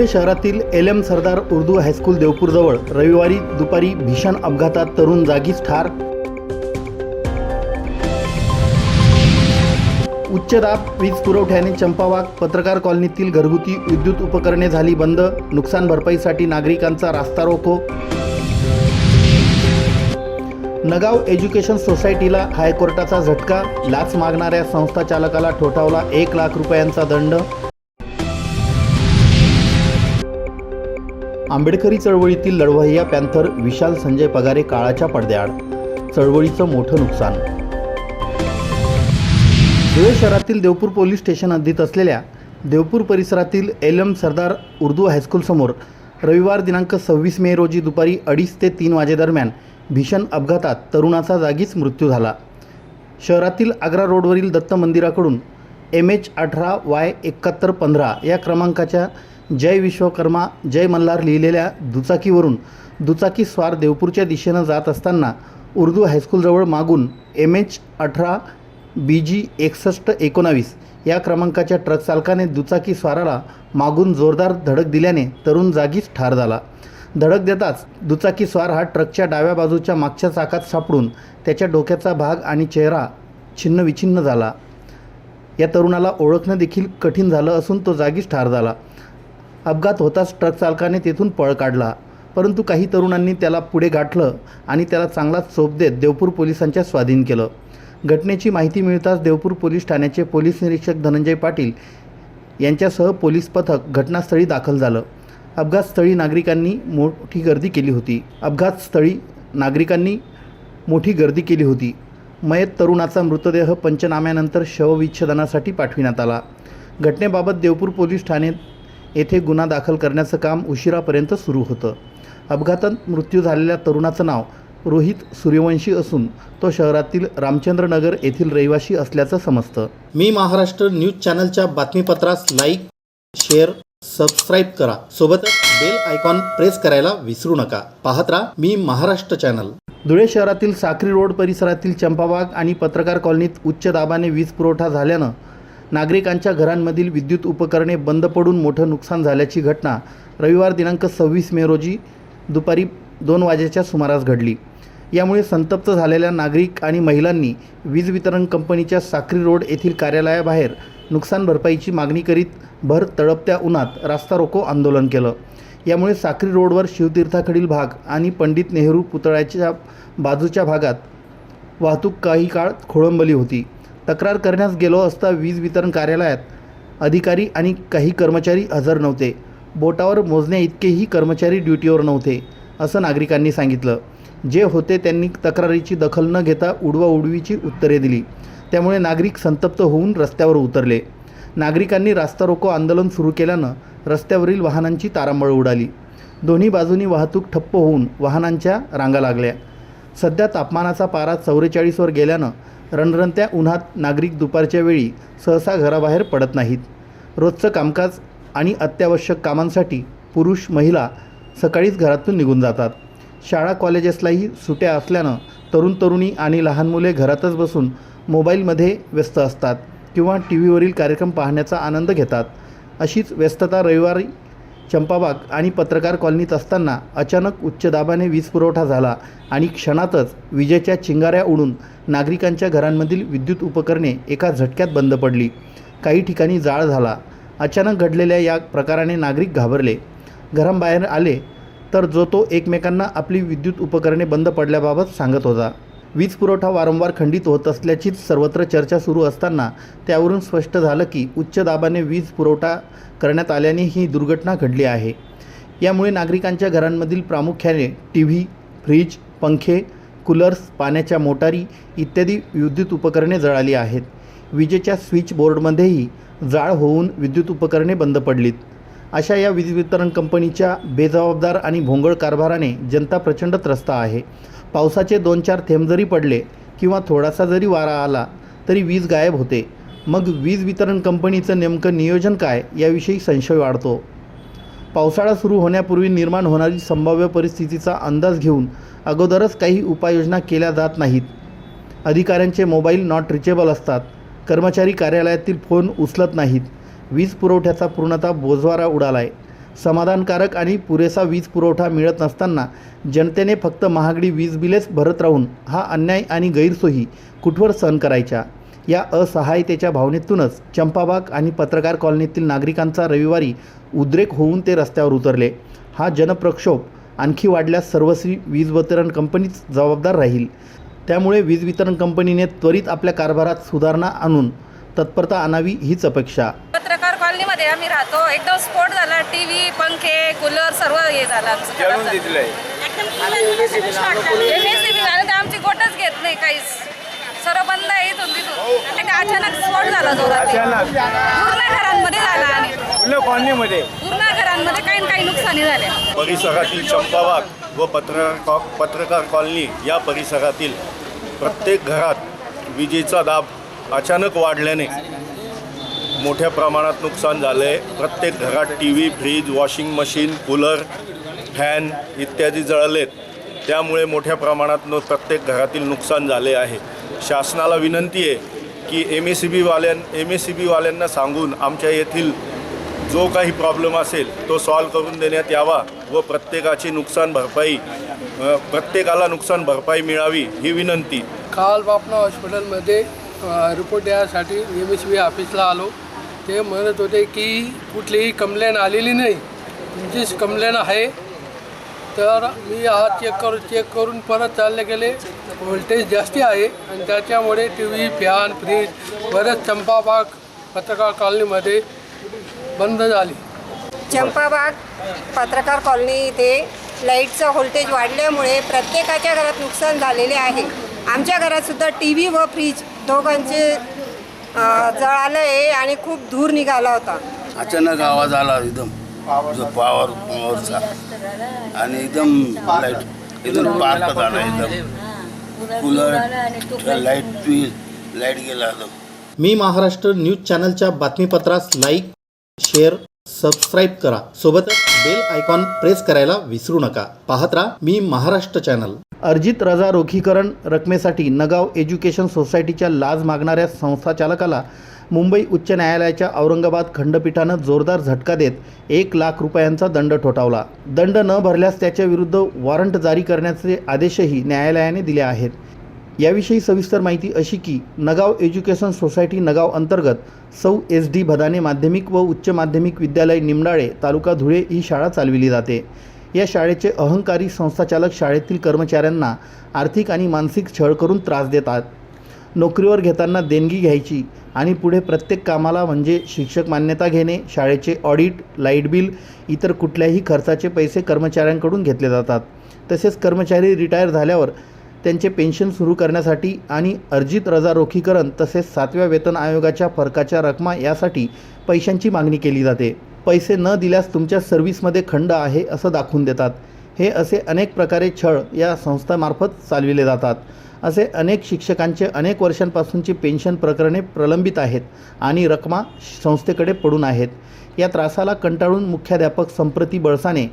धुळे शहरातील L M Sardar Urdu high school देवपूरजवळ रविवारी दुपारी भीषण अपघातात तरुण जागीच ठार. उच्च दाब वीज पुरवठ्याने चंपावाग पत्रकार कॉलनीतील घरगुती विद्युत उपकरणे झाली बंद नुकसान भरपाईसाठी नागरिकांचा रास्ता रोको. नगाव एज्युकेशन सोसायटीला हायकोर्टाचा झटका लाच मागणाऱ्या संस्था चालकाला ठोठावला एक लाख रुपयांचा दंड. आंबेडकरी चळवळीतील लढवय्या पॅन्थर विशाल संजय पगारे काळाच्या पडद्याआड. चळवळीचं मोठं नुकसान. धुळे शहरातील देवपूर पोलीस स्टेशन हद्दीत असलेल्या देवपूर परिसरातील एल एम सरदार उर्दू हायस्कूलसमोर रविवार दिनांक सव्वीस मे रोजी दुपारी अडीच ते तीन वाजेदरम्यान भीषण अपघातात तरुणाचा जागीच मृत्यू झाला. शहरातील आग्रा रोडवरील दत्त मंदिराकडून एम एच अठरा वाय एकाहत्तर पंधरा या क्रमांकाच्या जय विश्वकर्मा जय मल्हार लिहिलेल्या दुचाकीवरून दुचाकी स्वार देवपूरच्या दिशेनं जात असताना उर्दू हायस्कूलजवळ मागून एम एच अठरा बी जी एकसष्ट एकोणावीस या क्रमांकाच्या ट्रक चालकाने दुचाकी स्वाराला मागून जोरदार धडक दिल्याने तरुण जागीच ठार झाला. धडक देताच दुचाकी स्वार हा ट्रकच्या डाव्या बाजूच्या मागच्या चाकात सापडून त्याच्या डोक्याचा भाग आणि चेहरा छिन्नविछिन्न झाला. या तरुणाला ओळखणं देखील कठीण झालं असून तो जागीच ठार झाला. अपघात होताच ट्रक चालकाने तेथून पळ काढला. परंतु काही तरुणांनी त्याला पुढे गाठलं आणि त्याला चांगलाच चोप देत देवपूर पोलिसांच्या स्वाधीन केलं. घटनेची माहिती मिळताच देवपूर पोलीस ठाण्याचे पोलीस निरीक्षक धनंजय पाटील यांच्यासह पोलीस पथक घटनास्थळी दाखल झालं. अपघातस्थळी नागरिकांनी मोठी गर्दी केली होती. अपघातस्थळी नागरिकांनी मोठी गर्दी केली होती. मयत तरुणाचा मृतदेह पंचनाम्यानंतर शवविच्छेदनासाठी पाठविण्यात आला. घटनेबाबत देवपूर पोलीस ठाणे येथे गुन्हा दाखल करण्याचं काम उशिरापर्यंत सुरू होतं. अपघातात मृत्यू झालेल्या तरुणाचं नाव रोहित सूर्यवंशी असून तो शहरातील रामचंद्रनगर येथील रहिवासी असल्याचं समजतं. मी महाराष्ट्र न्यूज चॅनलच्या बातमीपत्रास लाईक शेअर सबस्क्राईब करा. सोबतच बेल आयकॉन प्रेस करायला विसरू नका. पाहत राहा मी महाराष्ट्र चॅनल. धुळे शहरातील साक्री रोड परिसरातील चंपाबाग आणि पत्रकार कॉलनीत उच्च दाबाने वीज पुरवठा झाल्यानं नागरिकांच्या घरांमधील विद्युत उपकरणे बंद पडून मोठं नुकसान झाल्याची घटना रविवार दिनांक सव्वीस मे रोजी दुपारी दोन वाजेच्या सुमारास घडली. यामुळे संतप्त झालेल्या नागरिक आणि महिलांनी वीज वितरण कंपनीच्या साक्री रोड येथील कार्यालयाबाहेर नुकसान भरपाईची मागणी करीत भर तळपत्या उन्हात रास्ता रोको आंदोलन केलं. यामुळे साक्री रोडवर शिवतीर्थाकडील भाग आणि पंडित नेहरू पुतळ्याच्या बाजूच्या भागात वाहतूक काही काळ खोळंबली होती. तक्रार करण्यास गेलो असता वीज वितरण कार्यालयात अधिकारी आणि काही कर्मचारी हजर नव्हते. बोटावर मोजण्या इतकेही कर्मचारी ड्युटीवर नव्हते असं नागरिकांनी सांगितलं. जे होते त्यांनी तक्रारीची दखल न घेता उडवा उडवीची उत्तरे दिली. त्यामुळे नागरिक संतप्त होऊन रस्त्यावर उतरले. नागरिकांनी रास्ता रोको आंदोलन सुरू केल्यानं रस्त्यावरील वाहनांची तारांबळ उडाली. दोन्ही बाजूनी वाहतूक ठप्प होऊन वाहनांच्या रांगा लागल्या. सध्या तापमानाचा पारा चौवेचाळीसवर गेल्यानं रणरणत्या उन्हात नागरिक दुपारच्या वेळी सहसा घराबाहेर पडत नाहीत. रोजचं कामकाज आणि अत्यावश्यक कामांसाठी पुरुष महिला सकाळीच घरातून निघून जातात. शाळा कॉलेजेसलाही सुट्या असल्यानं तरुण तरुणी आणि लहान मुले घरातच बसून मोबाईलमध्ये व्यस्त असतात किंवा टी व्हीवरील कार्यक्रम पाहण्याचा आनंद घेतात. अशीच व्यस्तता रविवारी चंपाबाग आणि पत्रकार कॉलनीत असताना अचानक उच्च दाबाने वीज पुरवठा झाला आणि क्षणातच विजेच्या चिंगाऱ्या उडून नागरिकांच्या घरांमधील विद्युत उपकरणे एका झटक्यात बंद पडली. काही ठिकाणी जाळ झाला. अचानक घडलेल्या या प्रकाराने नागरिक घाबरले. घराबाहेर आले तर जो तो एकमेकांना आपली विद्युत उपकरणे बंद पडल्याबाबत सांगत होता. वीज पुरवठा वारंवार खंडित होत असल्याचीच सर्वत्र चर्चा सुरू असताना त्यावरून स्पष्ट झालं की उच्च दाबाने वीज पुरवठा करण्यात आल्याने ही दुर्घटना घडली आहे. यामुळे नागरिकांच्या घरांमधील प्रामुख्याने टी व्ही फ्रीज पंखे कूलर्स पाण्याच्या मोटारी इत्यादी विद्युत उपकरणे जळाली आहेत. विजेच्या स्विच बोर्डमध्येही जाळ होऊन विद्युत उपकरणे बंद पडलीत. अशा या वीज वितरण कंपनीच्या बेजबाबदार आणि भोंगळ कारभाराने जनता प्रचंड त्रस्त आहे. पावसाचे दोन चार थेंब जरी पडले किंवा थोडासा जरी वारा आला तरी वीज गायब होते. मग वीज वितरण कंपनीचं नेमकं नियोजन काय याविषयी संशय वाढतो. पावसाळा सुरू होण्यापूर्वी निर्माण होणारी संभाव्य परिस्थितीचा अंदाज घेऊन अगोदरच काही उपाययोजना केल्या जात नाहीत. अधिकाऱ्यांचे मोबाईल नॉट रिचेबल असतात. कर्मचारी कार्यालयातील फोन उचलत नाहीत. वीज पुरवठ्याचा पूर्णतः बोजवारा उडाला आहे समाधानकारक आणि पुरेसा वीज पुरवठा मिळत नसताना जनतेने फक्त महागडी वीज बिलेच भरत राहून हा अन्याय आणि गैरसोयी कुठवर सहन करायच्या? या असहायतेच्या भावनेतूनच चंपाबाग आणि पत्रकार कॉलनीतील नागरिकांचा रविवारी उद्रेक होऊन ते रस्त्यावर उतरले. हा जनप्रक्षोभ आणखी वाढल्यास सर्वस्वी वीज वितरण कंपनीच जबाबदार राहील. त्यामुळे वीज वितरण कंपनीने त्वरित आपल्या कारभारात सुधारणा आणून तत्परता आणावी हीच अपेक्षा. पत्रकार कॉलनीमध्ये आम्ही राहतो. एकदम स्फोट झाला. टीव्ही पंखे कूलर सर्व हे झालं आमचं. जळून घराचं. दिलंय MSCB झालं तर आमची गोटच घेत नाही काहीच. सर्व बंद आहे इथून तिथून. आणि अचानक स्फोट झाला जोरात. अचानक. पूर्ण घरांमध्ये झाला आणि फुलं कॉलनीमध्ये. पूर्ण घरांमध्ये काही ना काही नुकसानी झाल्या परिसरातील चंपाबाग व पत्रकार कॉ- पत्रकार कॉलनी या परिसरातील प्रत्येक घरात विजेचा दाब अचानक वाढल्याने मोठ्या प्रमाणात नुकसान झालं आहे प्रत्येक घरात T V fridge washing machine cooler fan इत्यादी जळलेत. त्यामुळे मोठ्या प्रमाणात नु प्रत्येक घरातील नुकसान झाले आहे. शासनाला विनंती आहे की एम ए सी बीवाल्यां एम ए सी बीवाल्यांना सांगून आमच्या येथील जो काही प्रॉब्लेम असेल तो सॉल्व करून देण्यात यावा व प्रत्येकाची नुकसान भरपाई प्रत्येकाला नुकसान भरपाई मिळावी ही विनंती. काल बापना हॉस्पिटलमध्ये रिपोर्ट द्यायसाठी एम एस बी ऑफिसला आलो. ते म्हणत होते की कुठलीही कंप्लेन आलेली नाही. तुमचीच कंप्लेन आहे. तर मी आज चेक करू चेक करून परत चालले गेले. व्होल्टेज जास्ती आहे आणि त्याच्यामुळे टी व्ही फॅन फ्रीज बरेच चंपाबाग पत्रकार कॉलनीमध्ये बंद झाली. चंपाबाग पत्रकार कॉलनी इथे लाईटचं व्होल्टेज वाढल्यामुळे प्रत्येकाच्या घरात नुकसान झालेले आहे. आमच्या घरातसुद्धा टी व्ही व फ्रीज दोघांचे जळालं आहे आणि खूप धूर निघाला होता. अचानक आवाज आला एकदम. जो पॉवर पॉवरचा आणि एकदम लाइट एकदम पार्क झाला एकदम. कूलर लाइट ट्वील लाइट गेला एकदम. मी महाराष्ट्र न्यूज चॅनलच्या बातमीपत्रास लाईक शेअर सबस्क्राईब करा. सोबतच बेल आयकॉन प्रेस करायला विसरू नका. पाहत राहा मी महाराष्ट्र चॅनल. अर्जित रजा रोखीकरण रकमेसाठी नगाव एज्युकेशन सोसायटीच्या लाज मागणाऱ्या संस्थाचालकाला मुंबई उच्च न्यायालयाच्या औरंगाबाद खंडपीठानं जोरदार झटका देत एक लाख रुपयांचा दंड ठोठावला. दंड न भरल्यास त्याच्याविरुद्ध वॉरंट जारी करण्याचे आदेशही न्यायालयाने दिले आहेत. याविषयी सविस्तर माहिती अशी की नगाव एज्युकेशन सोसायटी नगाव अंतर्गत सौ एस डी भदाने माध्यमिक व उच्च माध्यमिक विद्यालय निमडाळे तालुका धुळे ही शाळा चालविली जाते. या शाळेचे अहंकारी संस्थाचालक शाळेतील कर्मचाऱ्यांना आर्थिक आणि मानसिक छळ करून त्रास देतात. नोकरीवर घेताना देणगी घ्यायची आणि पुढे प्रत्येक कामाला म्हणजे शिक्षक मान्यता घेणे शाळेचे ऑडिट लाइट बिल इतर कुठल्याही खर्चाचे पैसे कर्मचाऱ्यांकडून घेतले जातात. तसेच कर्मचारी रिटायर झाल्यावर त्यांचे पेन्शन सुरू करण्यासाठी आणि अर्जित रजा रोखीकरण तसेच सातव्या वेतन आयोगाच्या फरकाच्या रकमा यासाठी पैशांची मागणी केली जाते. पैसे न दिल्यास तुमच्या सर्व्हिसमध्ये खंड आहे असं दाखवून देतात. हे असे अनेक प्रकारे छळ या संस्थेमार्फत चालविले जातात. असे अनेक शिक्षकांचे अनेक वर्षांपासूनची पेन्शन प्रकरणे प्रलंबित आहेत आणि रकमा संस्थेकडे पडून आहेत. या त्रासाला कंटाळून मुख्याध्यापक संप्रती बळसाने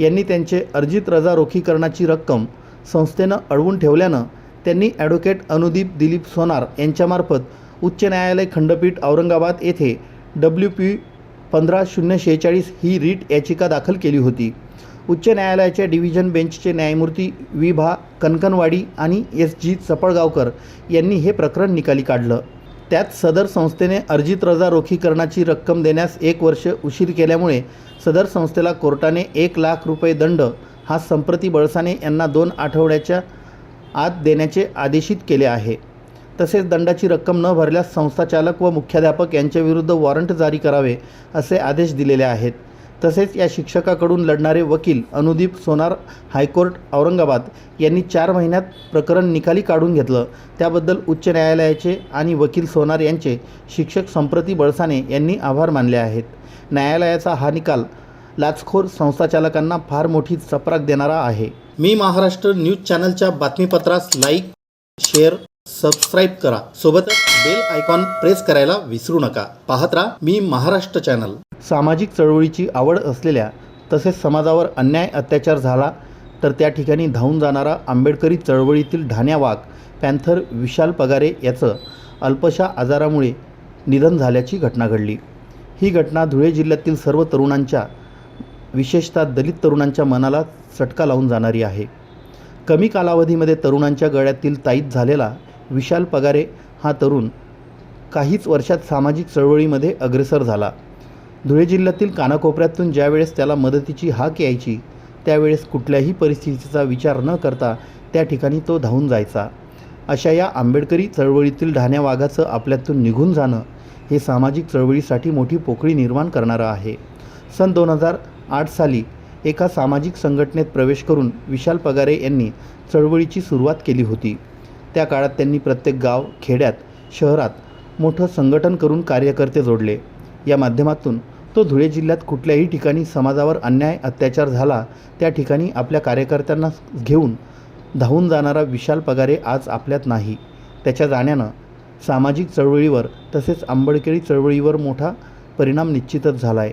यांनी त्यांचे अर्जित रजा रोखीकरणाची रक्कम संस्थेनं अडवून ठेवल्यानं त्यांनी ॲडव्होकेट अनुदीप दिलीप सोनार यांच्यामार्फत उच्च न्यायालय खंडपीठ औरंगाबाद येथे डब्ल्यू पी पंधरा शून्य शेहेचाळीस ही रीट याचिका दाखल केली होती. उच्च न्यायालयाच्या डिव्हिजन बेंचचे न्यायमूर्ती वि भा कनकनवाडी आणि एस जी चपळगावकर यांनी हे प्रकरण निकाली काढलं. त्यात सदर संस्थेने अर्जित रजा रोखीकरणाची रक्कम देण्यास एक वर्ष उशीर केल्यामुळे सदर संस्थेला कोर्टाने एक लाख रुपये दंड हा संप्रती बळसाने यांना दोन आठवड्याच्या आत देण्याचे आदेशित केले आहे. तसेच दंडाची रक्कम न भरल्यास संस्थाचालक व मुख्याध्यापक यांच्याविरुद्ध वॉरंट जारी करावे असे आदेश दिलेले आहेत. तसेच या शिक्षकाकडून लढणारे वकील अनुदीप सोनार हायकोर्ट औरंगाबाद यांनी चार महिन्यात प्रकरण निकाली काढून घेतलं. त्याबद्दल उच्च न्यायालयाचे आणि वकील सोनार यांचे शिक्षक संप्रती बळसाने यांनी आभार मानले आहेत. न्यायालयाचा हा निकाल लाचखोर संस्थाचालकांना फार मोठी चपराक देणारा आहे. मी महाराष्ट्र न्यूज चॅनलच्या बातमीपत्रास लाईक शेअर सबस्क्राईब करा. सोबतच बेल आयकॉन प्रेस करायला विसरू नका. पाहत राहा मी महाराष्ट्र चॅनल. सामाजिक चळवळीची आवड असलेल्या तसेच समाजावर अन्याय अत्याचार झाला तर त्या ठिकाणी धावून जाणारा आंबेडकरी चळवळीतील ढाण्या वाघ पॅन्थर विशाल पगारे याचं अल्पशा आजारामुळे निधन झाल्याची घटना घडली. ही घटना धुळे जिल्ह्यातील सर्व तरुणांच्या विशेषतः दलित तरुणांच्या मनाला चटका लावून जाणारी आहे. कमी कालावधीमध्ये तरुणांच्या गळ्यातील ताईत झालेला विशाल पगारे हा तरुण काहीच वर्षात सामाजिक चळवळीमध्ये अग्रेसर झाला. धुळे जिल्ह्यातील कानाकोपऱ्यातून ज्यावेळेस त्याला मदतीची हाक यायची त्यावेळेस कुठल्याही परिस्थितीचा विचार न करता त्या ठिकाणी तो धावून जायचा. अशा या आंबेडकरी चळवळीतील ढाण्या वाघाचं आपल्यातून निघून जाणं हे सामाजिक चळवळीसाठी मोठी पोकळी निर्माण करणारं आहे. सन दोन हजार आठ साली एका सामाजिक संघटनेत प्रवेश करून विशाल पगारे यांनी चळवळीची सुरुवात केली होती. त्या काळात त्यांनी प्रत्येक गाव खेड्यात शहरात मोठं संघटन करून कार्यकर्ते जोडले. या माध्यमातून तो धुळे जिल्ह्यात कुठल्याही ठिकाणी समाजावर अन्याय अत्याचार झाला त्या ठिकाणी आपल्या कार्यकर्त्यांना घेऊन धावून जाणारा विशाल पगारे आज आपल्यात नाही. त्याच्या जाण्यानं सामाजिक चळवळीवर तसेच आंबडकेळी चळवळीवर मोठा परिणाम निश्चितच झाला आहे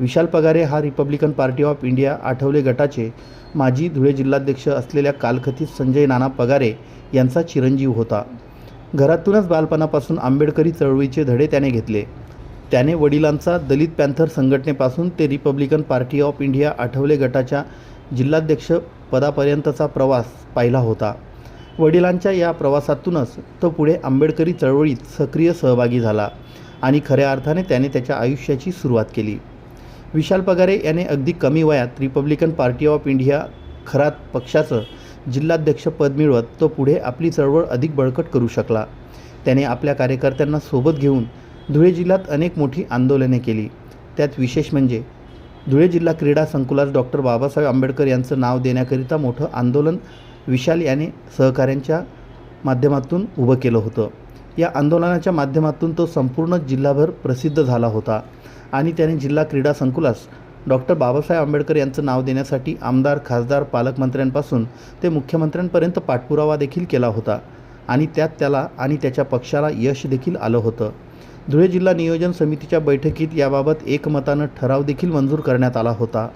विशाल पगारे हा Republican Party of India Athawale गटाचे माजी धुळे जिल्हाध्यक्ष असलेल्या कालखथित संजय नाना पगारे यांचा चिरंजीव होता. घरातूनच बालपणापासून आंबेडकरी चळवळीचे धडे त्याने घेतले. त्याने वडिलांचा दलित पॅन्थर संघटनेपासून ते Republican Party of India Athawale गटाच्या जिल्हाध्यक्ष पदापर्यंतचा प्रवास पाहिला होता. वडिलांच्या या प्रवासातूनच तो पुढे आंबेडकरी चळवळीत सक्रिय सहभागी झाला आणि खऱ्या अर्थाने त्याने त्याच्या आयुष्याची सुरुवात केली. विशाल पगारे याने अगदी कमी वयात Republican Party of India Kharat पक्षाचं जिल्हाध्यक्षपद मिळवत तो पुढे आपली चळवळ अधिक बळकट करू शकला. त्याने आपल्या कार्यकर्त्यांना सोबत घेऊन धुळे जिल्ह्यात अनेक मोठी आंदोलने केली. त्यात विशेष म्हणजे धुळे जिल्हा क्रीडा संकुलात डॉक्टर बाबासाहेब आंबेडकर यांचं नाव देण्याकरिता मोठं आंदोलन विशाल याने सहकाऱ्यांच्या माध्यमातून उभं केलं होतं. या आंदोलनाच्या माध्यमातून तो संपूर्ण जिल्हाभर प्रसिद्ध झाला होता. आणि त्याने जिल्हा क्रीडा संकुलास डॉक्टर बाबासाहेब आंबेडकर यांचं नाव देण्यासाठी आमदार खासदार पालकमंत्र्यांपासून ते मुख्यमंत्र्यांपर्यंत पाठपुरावा देखील केला होता. आणि त्यात त्याला आणि त्याच्या पक्षाला यश देखील आलं होतं. धुळे जिल्हा नियोजन समितीच्या बैठकीत याबाबत एकमतानं ठराव देखील मंजूर करण्यात आला होता.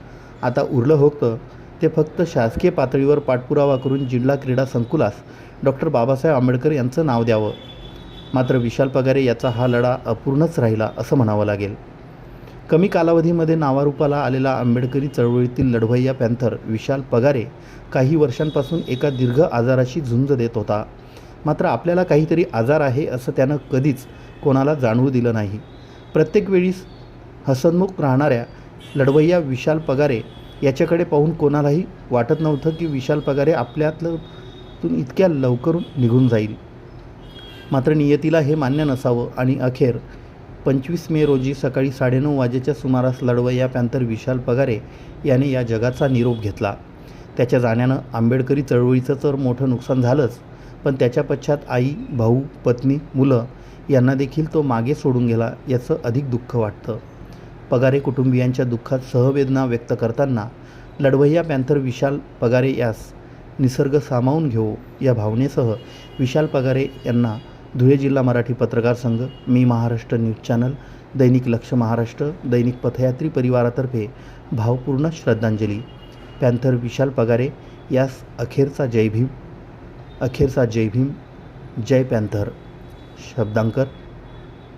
आता उरलं होतं. ते फक्त शासकीय पातळीवर पाठपुरावा करून जिल्हा क्रीडा संकुलास डॉक्टर बाबासाहेब आंबेडकर यांचं नाव द्यावं. मात्र विशाल पगारे याचा हा लढा अपूर्णच राहिला असं म्हणावं लागेल. कमी कालावधीमध्ये नावारूपाला आलेला आंबेडकरी चळवळीतील लढवय्या पॅन्थर विशाल पगारे काही वर्षांपासून एका दीर्घ आजाराशी झुंज देत होता. मात्र आपल्याला काहीतरी आजार आहे असं त्यानं कधीच कोणाला जाणवू दिलं नाही. प्रत्येक वेळीस हसनमुख राहणाऱ्या लढवय्या विशाल पगारे याच्याकडे पाहून कोणालाही वाटत नव्हतं की विशाल पगारे आपल्यातलं तून इतक्या लवकर निघून जाईल. मात्र नियतीला हे मान्य नसावं आणि अखेर पंचवीस मे रोजी सकाळी साडेनऊ वाजेच्या सुमारास लढवय्या पॅंथर विशाल पगारे याने या जगाचा निरोप घेतला. त्याच्या जाण्यानं आंबेडकरी चळवळीचं तर मोठं नुकसान झालंच पण त्याच्या पश्चात आई भाऊ पत्नी मुलं यांना देखील तो मागे सोडून गेला याचं अधिक दुःख वाटतं. पगारे कुटुंबियांच्या दुःखात सहवेदना व्यक्त करताना लढवय्या पॅंथर विशाल पगारे यास निसर्ग सामावून घेऊ या भावनेसह विशाल पगारे यांना धुळे जिल्हा मराठी पत्रकार संघ मी महाराष्ट्र न्यूज चॅनल दैनिक लक्ष महाराष्ट्र दैनिक पथयात्री परिवारातर्फे भावपूर्ण श्रद्धांजली. पॅन्थर विशाल पगारे यास अखेरचा जय भीम अखेरचा जय भीम जय पॅन्थर. शब्दांकर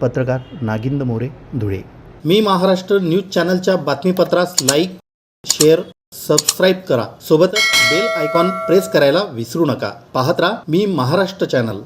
पत्रकार नागिंद मोरे धुळे. मी महाराष्ट्र न्यूज चॅनलच्या बातमीपत्रास लाईक शेअर सबस्क्राईब करा. सोबतच बेल आयकॉन प्रेस करायला विसरू नका. पाहत राहा मी महाराष्ट्र चॅनल.